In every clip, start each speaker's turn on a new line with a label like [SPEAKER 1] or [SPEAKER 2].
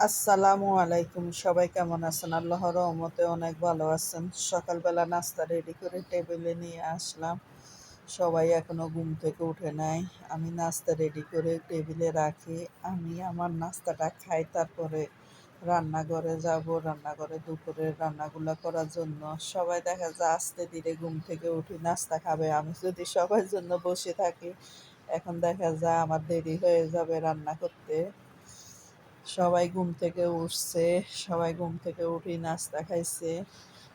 [SPEAKER 1] আসসালামু আলাইকুম। সবাই কেমন আছেন? আল্লাহর রহমতে অনেক ভালো আছেন। সকালবেলা নাস্তা রেডি করে টেবিলে নিয়ে আসলাম। সবাই এখনও ঘুম থেকে উঠে নাই। আমি নাস্তা রেডি করে টেবিলে রাখি। আমি আমার নাস্তাটা খাই, তারপরে রান্নাঘরে যাব। রান্নাঘরে দুপুরের রান্নাগুলো করার জন্য সবাই দেখা যায় আস্তে ধীরে ঘুম থেকে উঠি নাস্তা খাবে। আমি যদি সবার জন্য বসে থাকি, এখন দেখা যায় আমার দেরি হয়ে যাবে রান্না করতে। সবাই ঘুম থেকে উঠছে, সবাই ঘুম থেকে উঠে নাস্তা খাইছে।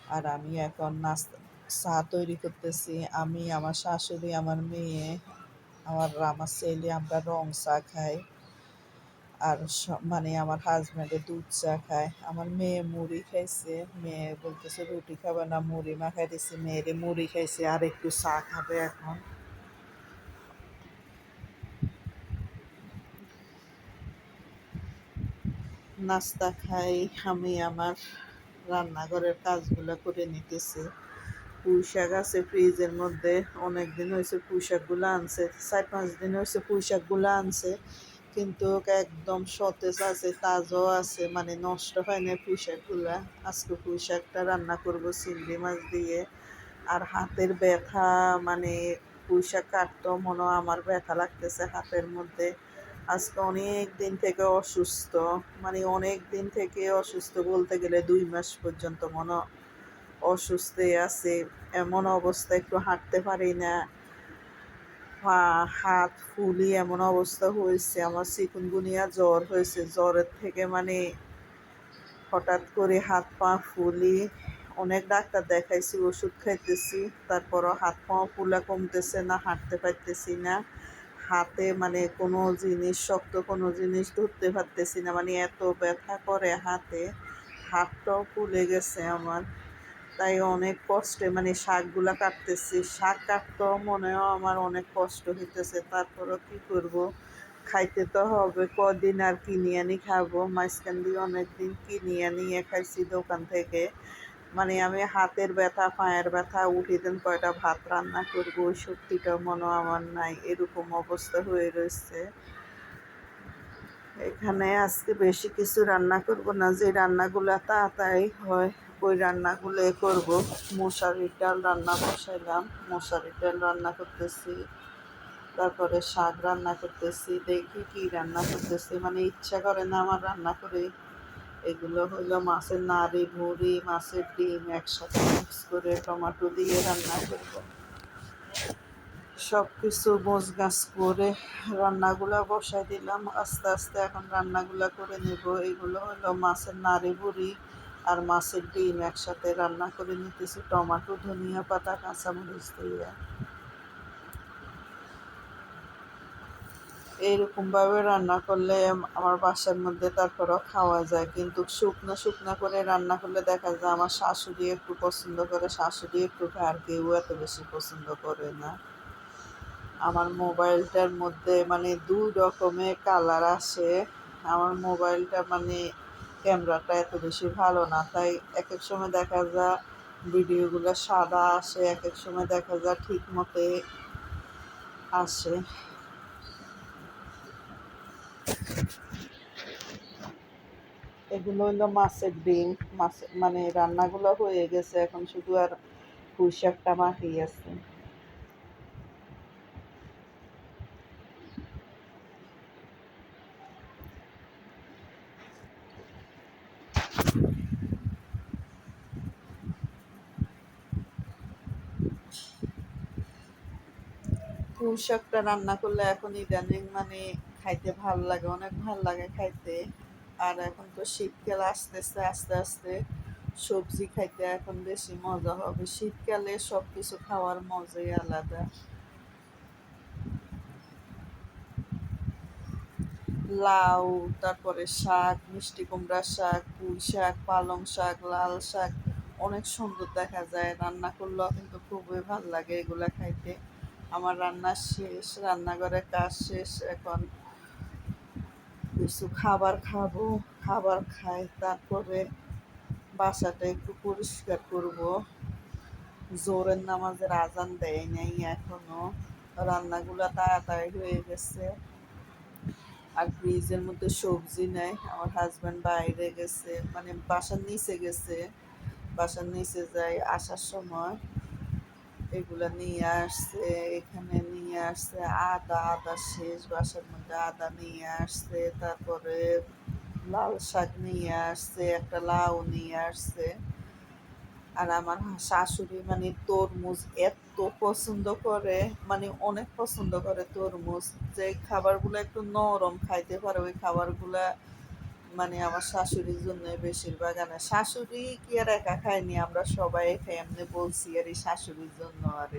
[SPEAKER 1] আর আমি এখন নাস্তা, চা তৈরি করতেছি। আমি, আমার শাশুড়ি, আমার মেয়ে, আমার আমার ছেলে, আমরা রং চা খাই। আর মানে আমার হাজব্যান্ডে দুধ চা খায়। আমার মেয়ে মুড়ি খাইছে। মেয়ে বলতেছে, রুটি খাবে না, মুড়ি মাখাই দিছে মেয়েরে মুড়ি খাইছে, আর একটু চা খাবে এখন। নাস্তা খাই, আমি আমার রান্নাঘরের কাজগুলো করে নিতেছি। পুঁই শাক আছে ফ্রিজের মধ্যে অনেক দিন হয়েছে পুঁই শাকগুলো আনছে, চার পাঁচ দিন হয়েছে পুঁই শাকগুলো আনছে, কিন্তু একদম সতেজ আছে, তাজও আছে মানে নষ্ট হয় না পুঁই শাকগুলো আজকে পুঁই শাকটা রান্না করব চিংড়ি মাছ দিয়ে, আর হাতের ব্যথা মানে পুঁই শাক কাটতেও মনে আমার ব্যথা লাগতেছে হাতের মধ্যে। আজকে অনেক দিন থেকে অসুস্থ। মানে অনেক দিন থেকে অসুস্থ বলতে গেলে দুই মাস পর্যন্ত মনে অসুস্থই আছে। এমন অবস্থা, একটু হাঁটতে পারি না। হাত ফুলি এমন অবস্থা হয়েছে। আমার চিকুনগুনিয়া জ্বর হয়েছে। জ্বরের থেকে মানে হঠাৎ করে হাত পা ফুলি। অনেক ডাক্তার দেখাইছি, ওষুধ খাইতেছি। তারপরও হাত পা ফুলা কমতেছে না, হাঁটতে পারতেছি না। হাতে মানে কোনো জিনিস, শক্ত কোনো জিনিস ধরতে পারতেছি না। মানে এত ব্যথা করে হাতে, হাতটাও ফুলে গেছে আমার। তাই অনেক কষ্টে মানে শাকগুলা কাটতেছি। শাক কাটতেও মনেও আমার অনেক কষ্ট হইতেছে। তারপরও কি করব? খাইতে তো হবে। কদিন আর কিনে আনি খাব। মাঝখান দিয়ে অনেকদিন কিনে আনিয়ে খাইছি দোকান থেকে। মানে আমি হাতের ব্যথা, পায়ের ব্যথা, উঠে দেন কয়টা ভাত রান্না করব, ওই শক্তিটা মনে আমার নাই, এরকম অবস্থা হয়ে রয়েছে। এখানে আজকে বেশি কিছু রান্না করব না, যে রান্নাগুলো তাড়াতাড়ি হয়, ওই রান্নাগুলো করব। মশারির ডাল রান্না বসাইলাম, মশারির ডাল রান্না করতেছি, তারপরে শাক রান্না করতেছি, দেখি কি রান্না করতেছি মানে ইচ্ছা করে না আমার রান্না করে এগুলো হলো মাছের নাড়ি, ভুড়ি, মাছের ডিম একসাথে মিক্স করে টমাটো দিয়ে রান্না করব। সব কিছু মোজ গাছ করে রান্নাগুলো বসাই দিলাম। আস্তে আস্তে এখন রান্নাগুলো করে নেব। এগুলো হলো মাছের নাড়ি, ভুড়ি আর মাছের ডিম একসাথে রান্না করে নিতেছি। টমাটো, ধনিয়া পাতা, কাঁচামরিচ দিয়ে। এইরকমভাবে রান্না করলে আমার বাসার মধ্যে তারপরও খাওয়া যায়। কিন্তু শুকনো শুকনো করে রান্না করলে দেখা যায় আমার শাশুড়ি একটু পছন্দ করে, শাশুড়ি একটু খায় আর কেউ এত বেশি পছন্দ করে না। আমার মোবাইলটার মধ্যে মানে দুই রকমের কালার আসে। আমার মোবাইলটা মানে ক্যামেরাটা এত বেশি ভালো না। তাই এক এক সময় দেখা যায় ভিডিওগুলো সাদা আসে এক এক সময় দেখা যায় ঠিক মতে আসে। এগুলো হলো মাছের ডিম মাছ মানে রান্নাগুলো হয়ে গেছে, এখন শুধু আর পুঁই শাকটা মাখিয়ে আছে। শাকটা রান্না করলে এখন ইদানিং মানে খাইতে ভালো লাগে, অনেক ভালো লাগে খাইতে। আর এখন তো শীতকাল আসতেছে, আস্তে আস্তে সবজি খাইতে এখন বেশি মজা হবে। শীতকালে সব কিছু খাওয়ার মজাই আলাদা। লাউ, তারপরে শাক, মিষ্টি কুমড়া শাক, পুঁই শাক, পালং শাক, লাল শাক, অনেক সুন্দর দেখা যায়। রান্না করলেও কিন্তু খুবই ভালো লাগে এগুলা খাইতে। আমার রান্না শেষ, রান্নাঘরে কাজ শেষ, এখন কিছু খাবার খাব, খাবার খাই, তারপরে বাসাটা একটু পরিষ্কার করব। জোরের নামাজের আজান দেয় নাই এখনও। রান্নাগুলো তাড়াতাড়ি হয়ে গেছে। আর ফ্রিজের মধ্যে সবজি নেই। আমার হাজব্যান্ড বাইরে গেছে মানে বাসার নিচে গেছে। বাসার নিচে যাই আসার সময়। এগুলা নিয়ে আসছে, এখানে নিয়ে আসছে, আদা আদা শেষ, বাসার মধ্যে আদা নিয়ে আসছে, তারপরে লাল শাক নিয়ে আসছে, একটা লাউ নিয়ে আসছে। আর আমার শাশুড়ি মানে তরমুজ এত পছন্দ করে মানে অনেক পছন্দ করে তরমুজ। যে খাবারগুলো একটু নরম খাইতে পারে, ওই খাবারগুলা মানে আমার শাশুড়ির জন্য বেশিরভাগ আনে শাশুড়ি কি আর একা খায়নি, আমরা সবাই এমনি বলছি আর এই শাশুড়ির জন্য আর